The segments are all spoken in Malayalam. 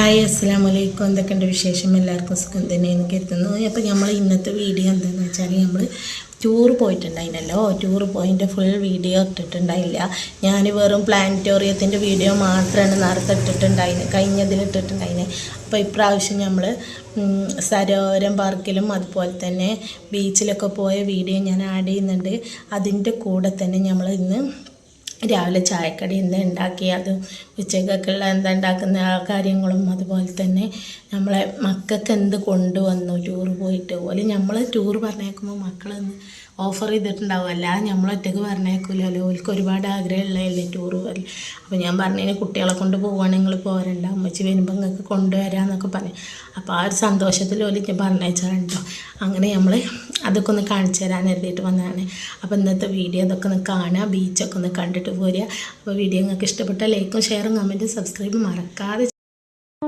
ഹായ് അസ്സാം വലൈക്കും എന്തൊക്കെയുണ്ട് വിശേഷം? എല്ലാവർക്കും സുഖം എനിക്ക് എത്തുന്നു അപ്പോൾ നമ്മൾ ഇന്നത്തെ വീഡിയോ എന്താണെന്ന് വെച്ചാൽ നമ്മൾ ടൂർ പോയിട്ടുണ്ടായിരുന്നല്ലോ. ടൂർ പോയിന്റെ ഫുൾ വീഡിയോ ഇട്ടിട്ടുണ്ടായില്ല. ഞാൻ വെറും പ്ലാനറ്റോറിയത്തിന്റെ വീഡിയോ മാത്രമാണ് നേരത്തെ ഇട്ടിട്ടുണ്ടായിന് കഴിഞ്ഞതിൽ ഇട്ടിട്ടുണ്ടായിന് അപ്പോൾ ഇപ്രാവശ്യം നമ്മൾ സരോവരം പാർക്കിലും അതുപോലെ തന്നെ ബീച്ചിലൊക്കെ പോയ വീഡിയോ ഞാൻ ആഡ് ചെയ്യുന്നുണ്ട്. അതിന്റെ കൂടെ തന്നെ നമ്മൾ ഇന്ന് രാവിലെ ചായക്കടി എന്താ ഉണ്ടാക്കി അത് ഉച്ചക്കൊക്കെയുള്ള എന്താ ഉണ്ടാക്കുന്ന ആ കാര്യങ്ങളും അതുപോലെ തന്നെ നമ്മളെ മക്കൾക്ക് എന്ത് കൊണ്ടുവന്നു? ടൂർ പോയിട്ട്. പോലെ നമ്മൾ ടൂർ പറഞ്ഞേക്കുമ്പോൾ മക്കളൊന്ന് ഓഫർ ചെയ്തിട്ടുണ്ടാവും അല്ലാതെ നമ്മൾ ഒറ്റയ്ക്ക് പറഞ്ഞേക്കില്ലല്ലോ ഓൽക്ക് ഒരുപാട് ആഗ്രഹമുള്ളതല്ലേ ടൂർ പോലെ അപ്പോൾ ഞാൻ പറഞ്ഞതിന് കുട്ടികളെ കൊണ്ട് പോവുകയാണെങ്കിൽ നിങ്ങൾ പോരണ്ട. അമ്മച്ചി വരുമ്പോൾ നിങ്ങൾക്ക് കൊണ്ടുവരാമെന്നൊക്കെ പറഞ്ഞു. അപ്പോൾ ആ ഒരു സന്തോഷത്തിൽ ഓലിക്ക് പറഞ്ഞയച്ചാലുണ്ടോ അങ്ങനെ നമ്മൾ അതൊക്കെ ഒന്ന് കാണിച്ചു തരാൻ എഴുതിയിട്ട് വന്നതാണ്. അപ്പോൾ ഇന്നത്തെ വീഡിയോ അതൊക്കെ ഒന്ന് കാണുക. ബീച്ചൊക്കെ ഒന്ന് കണ്ടിട്ട് പോരുക. അപ്പോൾ വീഡിയോ നിങ്ങൾക്ക് ഇഷ്ടപ്പെട്ട ലൈക്കും ഷെയറും കമന്റും സബ്സ്ക്രൈബും മറക്കാതെ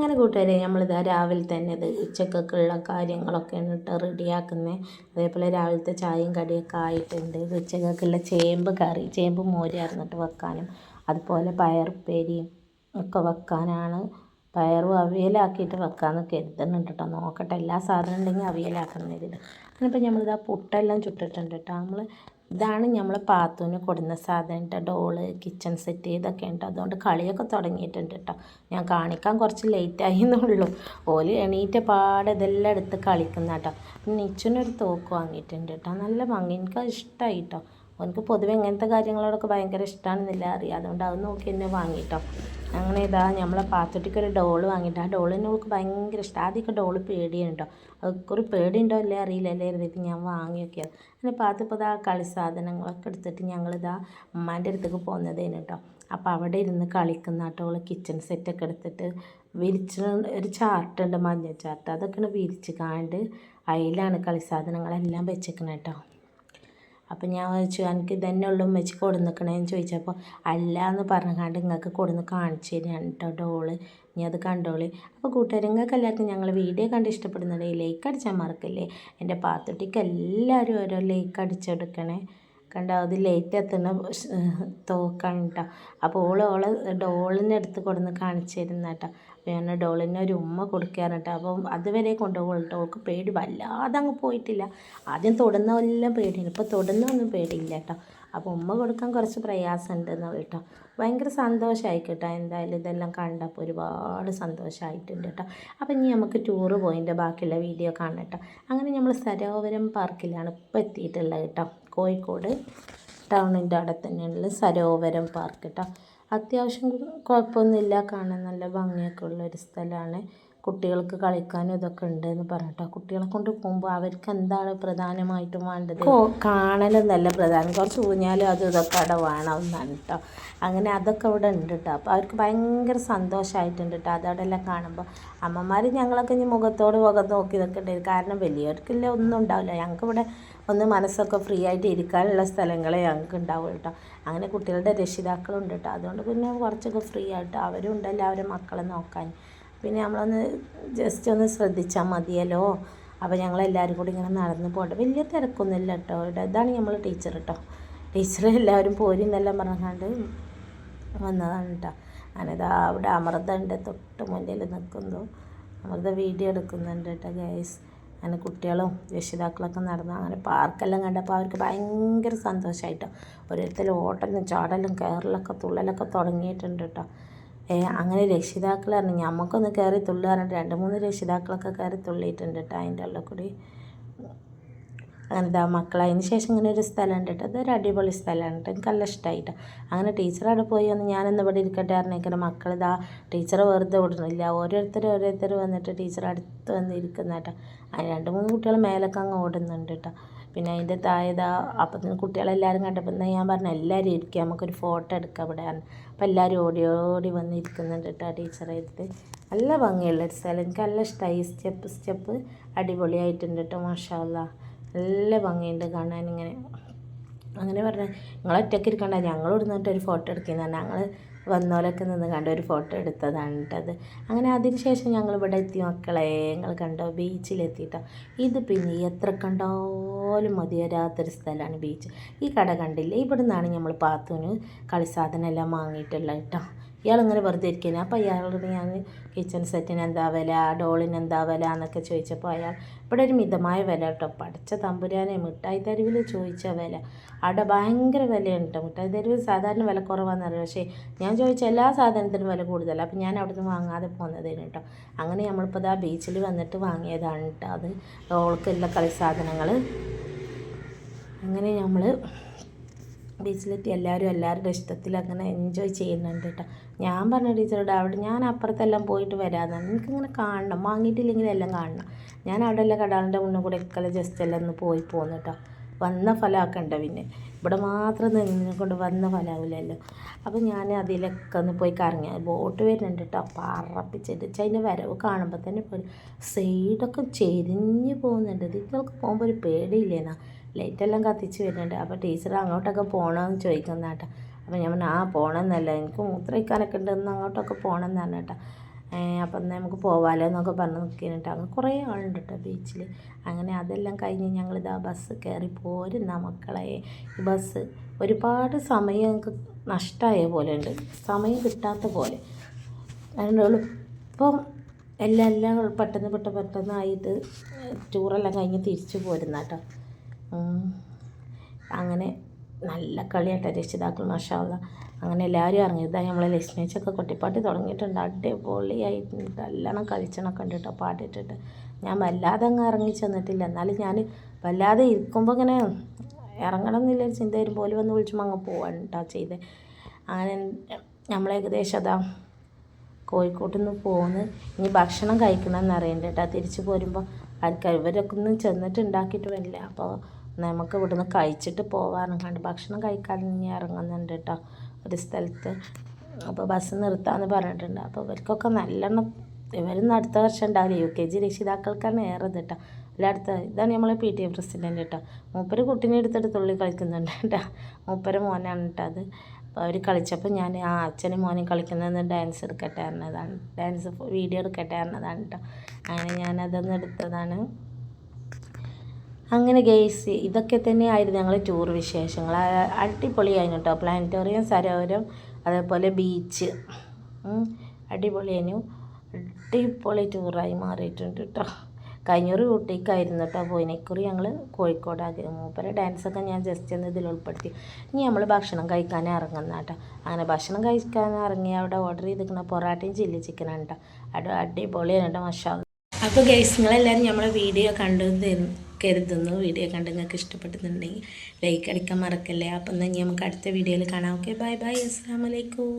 അങ്ങനെ കൂട്ടുകാരെ നമ്മളിതാ രാവിലെ തന്നെ ഇത് ഉച്ചക്കൊക്കെയുള്ള കാര്യങ്ങളൊക്കെയാണ് കേട്ടോ റെഡിയാക്കുന്നത് അതേപോലെ രാവിലത്തെ ചായയും കടിയൊക്കെ ആയിട്ടുണ്ട്. ഇത് ഉച്ചക്കൊക്കെയുള്ള ചേമ്പ് കറി ചേമ്പ് മോരായിരുന്നു അറിഞ്ഞിട്ട് വെക്കാനും. അതുപോലെ പയറുപ്പേരിയും ഒക്കെ വെക്കാനാണ്. പയറും അവിയലാക്കിയിട്ട് വെക്കാമെന്ന് കരുതുന്നുണ്ട് കേട്ടോ നോക്കട്ടെ എല്ലാ സാധനം ഉണ്ടെങ്കിൽ അവിയലാക്കണം അങ്ങനെ ഇപ്പം നമ്മളിതാ പുട്ടെല്ലാം ചുട്ടിട്ടുണ്ട് കേട്ടോ നമ്മൾ ഇതാണ് നമ്മൾ പാത്തൂന് കൊടുന്ന സാധനം കേട്ടോ ഡോൾ കിച്ചൺ സെറ്റ് ഇതൊക്കെ ഉണ്ട് അതുകൊണ്ട് കളിയൊക്കെ തുടങ്ങിയിട്ടുണ്ട് കേട്ടോ ഞാൻ കാണിക്കാൻ കുറച്ച് ലേറ്റായി എന്നുള്ളൂ. ഓൽ എണീറ്റ പാടെ ഇതെല്ലാം എടുത്ത് കളിക്കുന്ന കേട്ടോ നിച്ചനൊരു തോക്ക് വാങ്ങിയിട്ടുണ്ട് കേട്ടോ നല്ല ഭംഗി. എനിക്ക് ഇഷ്ടമായി കേട്ടോ അവനക്ക് പൊതുവെ ഇങ്ങനത്തെ കാര്യങ്ങളോടൊക്കെ ഭയങ്കര ഇഷ്ടമാണെന്നില്ല അറിയാം. അതുകൊണ്ട് അത് നോക്കി എന്നെ വാങ്ങിട്ടോ. അങ്ങനെ ഇതാ നമ്മളെ പാത്തുട്ടിക്ക് ഒരു ഡോൾ വാങ്ങിയിട്ട് ആ ഡോളിനെ അവൾക്ക് ഭയങ്കര ഇഷ്ടം. ആദ്യമൊക്കെ ഡോൾ പേടിയാണ് കേട്ടോ ഒരു പേടിയുണ്ടോ അല്ലേ അറിയില്ലല്ലേ എഴുതിയിട്ട് ഞാൻ വാങ്ങി നോക്കിയത് അങ്ങനെ പാത്തപ്പോൾ ഇതാ കളി സാധനങ്ങളൊക്കെ എടുത്തിട്ട് ഞങ്ങളിതാ ഉമ്മാന്റെ അടുത്തേക്ക് പോകുന്നതേനു കേട്ടോ അപ്പോൾ അവിടെ ഇരുന്ന് കളിക്കുന്ന കേട്ടോ അവൾ കിച്ചൺ സെറ്റൊക്കെ എടുത്തിട്ട് വിരിച്ച് ഒരു ചാർട്ടുണ്ട് മഞ്ഞ ചാർട്ട്. അതൊക്കെയാണ് വിരിച്ച് കാണ്ട് അതിലാണ് കളി സാധനങ്ങളെല്ലാം വെച്ചേക്കണേ കേട്ടോ അപ്പം ഞാൻ വെച്ചു എനിക്ക് ഇതന്നെ ഉള്ളു വെച്ച് കൊടുന്നിക്കണേന്ന് ചോദിച്ചപ്പോൾ അല്ല എന്ന് പറഞ്ഞുകൊണ്ട് നിങ്ങൾക്ക് കൊടുന്ന് കാണിച്ചു തരികയാണ് കേട്ടോ ഡോൾ. ഇനി അത് കണ്ടോളി. അപ്പോൾ കൂട്ടുകാർ നിങ്ങൾക്ക് എല്ലാവർക്കും ഞങ്ങൾ വീഡിയോ കണ്ട് ഇഷ്ടപ്പെടുന്നുണ്ടെങ്കിൽ ലൈക്ക് അടിച്ചാൽ മറക്കല്ലേ. എന്റെ പാത്തുട്ടിക്ക് എല്ലാവരും ഓരോ ലൈക്ക് അടിച്ചെടുക്കണേ കണ്ടോ? അത് ലേറ്റ് എത്തുന്ന തോക്കാണ് കേട്ടോ അപ്പോൾ ഓൾ ഓളെ ഡോളിന്റെ അടുത്ത് കൊടുന്ന് കാണിച്ചു തരുന്ന കേട്ടോ ഞാൻ ഡോളിന് ഒരു ഉമ്മ കൊടുക്കാറ് കേട്ടോ. അപ്പം അതുവരെ കൊണ്ടുപോകും ഓൾക്ക് പേടി വല്ലാതെ അങ്ങ് പോയിട്ടില്ല. ആദ്യം തൊടുന്ന എല്ലാം പേടിയാണ്. ഇപ്പോൾ തൊടുന്നൊന്നും പേടിയില്ല കേട്ടോ. അപ്പോൾ ഉമ്മ കൊടുക്കാൻ കുറച്ച് പ്രയാസമുണ്ടെന്ന് കേട്ടോ. ഭയങ്കര സന്തോഷമായി കേട്ടോ എന്തായാലും ഇതെല്ലാം കണ്ടപ്പോൾ ഒരുപാട് സന്തോഷമായിട്ടുണ്ട് കേട്ടോ. അപ്പോൾ ഇനി നമുക്ക് ടൂറ് പോയിന്റെ ബാക്കിയുള്ള വീഡിയോ കാണാം കേട്ടോ. അങ്ങനെ നമ്മൾ സരോവരം പാർക്കിലാണ് ഇപ്പോൾ എത്തിയിട്ടുള്ളത് കേട്ടോ. കോഴിക്കോട് ടൗണിന്റെ അവിടെ തന്നെയുള്ള സരോവരം പാർക്ക് കേട്ടോ അത്യാവശ്യം കുഴപ്പമൊന്നുമില്ല. കാണാൻ നല്ല ഭംഗിയൊക്കെ ഉള്ളൊരു സ്ഥലമാണ്. കുട്ടികൾക്ക് കളിക്കാനും ഇതൊക്കെ ഉണ്ട് എന്ന് പറഞ്ഞിട്ടോ കുട്ടികളെ കൊണ്ട് പോകുമ്പോൾ അവർക്ക് എന്താണ് പ്രധാനമായിട്ടും വേണ്ടത്? നല്ല പ്രധാനം. കുറച്ച് ഊഞ്ഞാലും അതും ഇതൊക്കെ അവിടെ വേണം എന്നാണ് കേട്ടോ അങ്ങനെ അതൊക്കെ ഇവിടെ ഉണ്ട് കേട്ടോ അപ്പോൾ അവർക്ക് ഭയങ്കര സന്തോഷമായിട്ടുണ്ട് കേട്ടോ അതവിടെ എല്ലാം കാണുമ്പോൾ. അമ്മമാർ ഞങ്ങളൊക്കെ ഇനി മുഖത്തോട് മുഖം നോക്കി ഉണ്ടായിരുന്നു കാരണം വലിയവർക്കില്ല ഒന്നും ഉണ്ടാവില്ല. ഞങ്ങൾക്ക് ഇവിടെ ഒന്ന് മനസ്സൊക്കെ ഫ്രീ ആയിട്ട് ഇരിക്കാനുള്ള സ്ഥലങ്ങളെ ഞങ്ങൾക്ക് ഉണ്ടാവും കേട്ടോ. അങ്ങനെ കുട്ടികളുടെ രക്ഷിതാക്കളുണ്ട് കേട്ടോ. അതുകൊണ്ട് പിന്നെ കുറച്ചൊക്കെ ഫ്രീ ആയിട്ട് അവരും ഉണ്ടല്ലോ അവരെ മക്കളെ നോക്കാൻ. പിന്നെ നമ്മളൊന്ന് ജസ്റ്റ് ഒന്ന് ശ്രദ്ധിച്ചാൽ മതിയല്ലോ. അപ്പോൾ ഞങ്ങളെല്ലാവരും കൂടി ഇങ്ങനെ നടന്ന് പോകട്ടെ. വലിയ തിരക്കൊന്നുമില്ല കേട്ടോ. ഇതാണ് നമ്മൾ ടീച്ചർ കേട്ടോ. ടീച്ചർ എല്ലാവരും പോരി എന്നെല്ലാം പറഞ്ഞാണ്ട് വന്നതാണ് കേട്ടോ. ഞാനിതാ അവിടെ അമൃത ഉണ്ട് തൊട്ട് മുന്നിൽ നിൽക്കുന്നു. അമൃത വീഡിയോ എടുക്കുന്നുണ്ട് കേട്ടോ ഗൈസ് അങ്ങനെ കുട്ടികളും രക്ഷിതാക്കളൊക്കെ നടന്ന് അങ്ങനെ പാർക്കെല്ലാം കണ്ടപ്പോൾ അവർക്ക് ഭയങ്കര സന്തോഷമായിട്ടോ ഓരോരുത്തർ ഓട്ടലും ചാടലും കയറലൊക്കെ തുള്ളലൊക്കെ തുടങ്ങിയിട്ടുണ്ട് കേട്ടോ. ഏ അങ്ങനെ രക്ഷിതാക്കൾ പറഞ്ഞു നമുക്കൊന്ന് കയറി തുള്ളുക പറഞ്ഞിട്ട് രണ്ട് മൂന്ന് രക്ഷിതാക്കളൊക്കെ കയറി തുള്ളിയിട്ടുണ്ട് കേട്ടോ അതിന്റെ ഉള്ളിൽ കൂടി. അങ്ങനെ ഇതാ മക്കൾ അതിന് ശേഷം ഇങ്ങനെ ഒരു സ്ഥലമുണ്ട് കേട്ടോ. അതൊരു അടിപൊളി സ്ഥലമാണ് കേട്ടോ എനിക്ക് നല്ല ഇഷ്ടമായിട്ടോ. അങ്ങനെ ടീച്ചർ അവിടെ പോയി വന്ന് ഞാനൊന്ന് ഇവിടെ ഇരിക്കട്ടെ പറഞ്ഞേക്കുന്ന മക്കൾ ഇതാ ടീച്ചർ വെറുതെ വിടുന്നില്ല. ഓരോരുത്തർ ഓരോരുത്തർ വന്നിട്ട് ടീച്ചർ അടുത്ത് വന്ന് ഇരിക്കുന്ന കേട്ടോ. അതിന് രണ്ട് മൂന്ന് കുട്ടികൾ മേലൊക്കെ അങ്ങ് ഓടുന്നുണ്ട് കേട്ടോ. പിന്നെ അതിന്റെ താഴെതാ അപ്പം കുട്ടികളെല്ലാവരും കണ്ടപ്പോൾ എന്നാൽ ഞാൻ പറഞ്ഞു എല്ലാവരും ഇരിക്കുക നമുക്കൊരു ഫോട്ടോ എടുക്കാം ഇവിടെ അപ്പോൾ എല്ലാവരും ഓടി ഓടി വന്ന് ഇരിക്കുന്നുണ്ട് കേട്ടോ ടീച്ചറെ അടുത്ത്. നല്ല ഭംഗിയുള്ള ഒരു സ്ഥലം. എനിക്ക് നല്ല ഇഷ്ടമായി സ്റ്റെപ്പ് സ്റ്റെപ്പ് അടിപൊളിയായിട്ടുണ്ട് കേട്ടോ. മാഷാല്ല നല്ല ഭംഗിയുണ്ട് കാണാൻ ഇങ്ങനെ. അങ്ങനെ പറഞ്ഞാൽ നിങ്ങൾ ഒറ്റയ്ക്ക് ഇരിക്കണ്ട. ഞങ്ങൾ ഇവിടുന്നിട്ട് ഒരു ഫോട്ടോ എടുക്കുന്നതാണ് ഞങ്ങൾ വന്നോലൊക്കെ നിന്ന് കണ്ട ഒരു ഫോട്ടോ എടുത്തതാണ് കേട്ടത് അങ്ങനെ അതിന് ശേഷം ഞങ്ങൾ ഇവിടെ എത്തി. മക്കളെ ഞങ്ങൾ കണ്ടോ? ബീച്ചിലെത്തിയിട്ടോ ഇത് പിന്നെ എത്ര കണ്ടാലും മതിയരാത്തൊരു സ്ഥലമാണ് ബീച്ച്. ഈ കട കണ്ടില്ലേ? ഇവിടെ നിന്നാണ് നമ്മൾ പാത്തൂന് കളിസാധനം എല്ലാം വാങ്ങിയിട്ടുള്ളത് കേട്ടോ ഇയാളിങ്ങനെ വെറുതെ ഇരിക്കുന്നത് അപ്പോൾ അയാളോട് ഞാൻ കിച്ചൺ സെറ്റിന് എന്താ വില ഡോളിന് എന്താ വില എന്നൊക്കെ ചോദിച്ചപ്പോൾ അയാൾ ഇവിടെ ഒരു മിതമായ വില കേട്ടോ. പഠിച്ച തമ്പുരാനെ മിഠായി തെരുവിൽ ചോദിച്ച വില. അവിടെ ഭയങ്കര വിലയാണ് കേട്ടോ. മിഠായി തെരുവിൽ സാധാരണ വില കുറവാണെന്നറിയാം പക്ഷേ ഞാൻ ചോദിച്ച എല്ലാ സാധനത്തിനും വില കൂടുതലാണ് അപ്പോൾ ഞാൻ അവിടുന്ന് വാങ്ങാതെ പോകുന്നതിന് കേട്ടോ. അങ്ങനെ നമ്മളിപ്പോൾ ആ ബീച്ചിൽ വന്നിട്ട് വാങ്ങിയതാണ് കേട്ടോ. അത് ഡോൾക്കുള്ള കളി സാധനങ്ങൾ. അങ്ങനെ നമ്മൾ ബീച്ചിലെത്തി എല്ലാവരും എല്ലാവരുടെ ഇഷ്ടത്തിൽ അങ്ങനെ എൻജോയ് ചെയ്യുന്നുണ്ട് കേട്ടോ ഞാൻ പറഞ്ഞ ടീച്ചറോട് അവിടെ ഞാൻ അപ്പുറത്തെല്ലാം പോയിട്ട് വരാമെന്നാണ് എനിക്കിങ്ങനെ കാണണം. വാങ്ങിയിട്ടില്ലെങ്കിൽ എല്ലാം കാണണം. ഞാൻ അവിടെ എല്ലാം കടാളിന്റെ മുന്നിൽ കൂടെ ഒക്കെ ജസ്റ്റ് എല്ലാം ഒന്ന് പോയി പോന്നു കേട്ടോ വന്ന ഫലമാക്കണ്ട പിന്നെ. ഇവിടെ മാത്രം നിന്നെ കൊണ്ട് വന്ന ഫലമാവില്ലല്ലോ. അപ്പോൾ ഞാൻ അതിലൊക്കെ ഒന്ന് പോയി കറങ്ങി. ബോട്ട് വരുന്നുണ്ട് കേട്ടോ പറപ്പിച്ചിട്ട് അതിന്റെ വരവ് കാണുമ്പോൾ തന്നെ പേടി സൈഡൊക്കെ ചെരിഞ്ഞ് പോകുന്നുണ്ട്. ഇതിങ്ങൾക്ക് പോകുമ്പോൾ ഒരു പേടിയില്ലേന്നാ ലൈറ്റെല്ലാം കത്തിച്ച് വരുന്നുണ്ട്. അപ്പോൾ ടീച്ചർ അങ്ങോട്ടൊക്കെ പോകണമെന്ന് ചോദിക്കുന്ന കേട്ടോ അപ്പോൾ ഞാൻ പറഞ്ഞു ആ പോകണമെന്നല്ല എനിക്ക് മൂത്രയ്ക്കാനൊക്കെ ഉണ്ടെന്ന് അങ്ങോട്ടൊക്കെ പോകണമെന്ന് പറഞ്ഞു കേട്ടോ അപ്പം എന്നാൽ നമുക്ക് പോവാലോ എന്നൊക്കെ പറഞ്ഞ് നിൽക്കുന്നു അങ്ങനെ കുറേ ആളുണ്ട് കേട്ടോ ബീച്ചിൽ അങ്ങനെ അതെല്ലാം കഴിഞ്ഞ് ഞങ്ങളിതാ ബസ് കയറി പോരുന്ന മക്കളെ. ഈ ബസ് ഒരുപാട് സമയം ഞങ്ങൾക്ക് നഷ്ടമായ പോലെ ഉണ്ട് സമയം കിട്ടാത്ത പോലെ. അതുകൊണ്ട് ഇപ്പം എല്ലാം എല്ലാം പെട്ടെന്ന് പെട്ടെന്ന് പെട്ടെന്നായിട്ട് ടൂറെല്ലാം കഴിഞ്ഞ് തിരിച്ചു പോരുന്ന കേട്ടോ. അങ്ങനെ നല്ല കളിയാട്ടോ രക്ഷിതാക്കൾ മാഷാള്ള അങ്ങനെ എല്ലാവരും ഇറങ്ങി. ഇതാ നമ്മളെ ലക്ഷ്മിച്ചൊക്കെ കൊട്ടിപ്പാട്ട് തുടങ്ങിയിട്ടുണ്ട്. അടിപൊളിയായി നല്ലോണം കളിച്ചണൊക്കെ ഉണ്ട് കേട്ടോ പാട്ടിട്ടിട്ട് ഞാൻ വല്ലാതെ അങ്ങ് ഇറങ്ങി ചെന്നിട്ടില്ല. എന്നാലും ഞാൻ വല്ലാതെ ഇരിക്കുമ്പോൾ ഇങ്ങനെ ഇറങ്ങണം എന്നില്ല ചിന്ത വരുമ്പോൾ ഓൽ വന്ന് വിളിച്ചുമ്പോൾ അങ്ങ് പോവാണ് കേട്ടോ ചെയ്ത്. അങ്ങനെ നമ്മൾ ഏകദേശം അതാ കോഴിക്കോട്ടിൽ നിന്ന് പോന്ന് ഇനി ഭക്ഷണം കഴിക്കണം എന്നറിയണ്ട കേട്ടോ തിരിച്ച് പോരുമ്പോൾ ആൾക്കാർ ഇവരൊക്കെ ഒന്നും ചെന്നിട്ട് ഉണ്ടാക്കിയിട്ട് വരില്ല. അപ്പോൾ നമുക്ക് ഇവിടുന്ന് കഴിച്ചിട്ട് പോകാറുണ്ട് ഭക്ഷണം കഴിക്കാൻ ഇനി ഇറങ്ങുന്നുണ്ട് കേട്ടോ ഒരു സ്ഥലത്ത്. അപ്പോൾ ബസ് നിർത്താമെന്ന് പറഞ്ഞിട്ടുണ്ട്. അപ്പോൾ ഇവർക്കൊക്കെ നല്ലെണ്ണം ഇവരൊന്നും അടുത്ത വർഷം ഉണ്ടാവില്ല. യു കെ ജി രക്ഷിതാക്കൾക്കാണ് ഏറെ ഇത് കേട്ടോ അല്ല അടുത്ത ഇതാണ് നമ്മളെ പി ടി എ പ്രസിഡന്റ് കേട്ടോ മൂപ്പര് കുട്ടീനെ എടുത്തിട്ട് തുള്ളി കളിക്കുന്നുണ്ട് കേട്ടോ മൂപ്പര് മോനാണ് കേട്ടോ അത്. അപ്പോൾ അവർ കളിച്ചപ്പോൾ ഞാൻ ആ അച്ഛനും മോനും കളിക്കുന്നതെന്ന് ഡാൻസ് എടുക്കട്ടെ എന്നതാണ് ഡാൻസ് വീഡിയോ എടുക്കട്ടെ എന്നതാണ് കേട്ടോ അങ്ങനെ ഞാനതൊന്ന് എടുത്തതാണ്. അങ്ങനെ ഗെയ്സ് ഇതൊക്കെ തന്നെയായിരുന്നു ഞങ്ങൾ ടൂർ വിശേഷങ്ങൾ. അടിപൊളിയായിരുന്നു കേട്ടോ പ്ലാനറ്റോറിയം സരോവരം അതേപോലെ ബീച്ച് അടിപൊളിയായിരുന്നു. അടിപൊളി ടൂറായി മാറിയിട്ടുണ്ട് കേട്ടോ കഴിഞ്ഞൂറ് ഊട്ടിക്കായിരുന്നു കേട്ടോ പോയിന് ഞങ്ങൾ കോഴിക്കോടാക്കി മൂപ്പരെ ഡാൻസൊക്കെ ഞാൻ ജസ്റ്റ് ഒന്ന് ഇതിൽ ഉൾപ്പെടുത്തി. ഇനി നമ്മൾ ഭക്ഷണം കഴിക്കാൻ ഇറങ്ങുന്ന കേട്ടോ അങ്ങനെ ഭക്ഷണം കഴിക്കാൻ ഇറങ്ങി അവിടെ ഓർഡർ ചെയ്തിരിക്കുന്ന പൊറാട്ടയും ചില്ലി ചിക്കനാണ് കേട്ടോ അടി അടിപൊളിയാണ് കേട്ടോ മഷാ അപ്പോൾ ഗൈസ് നിങ്ങളെല്ലാവരും നമ്മളെ വീഡിയോ കണ്ടു എന്ന് കരുതുന്നു. വീഡിയോ കണ്ട് നിങ്ങൾക്ക് ഇഷ്ടപ്പെട്ടുന്നുണ്ടെങ്കിൽ ലൈക്ക് അടിക്കാൻ മറക്കല്ലേ. അപ്പം തന്നെ നമുക്ക് അടുത്ത വീഡിയോയിൽ കാണാം. ഓക്കെ ബൈ ബൈ അസ്സാം വലൈക്കും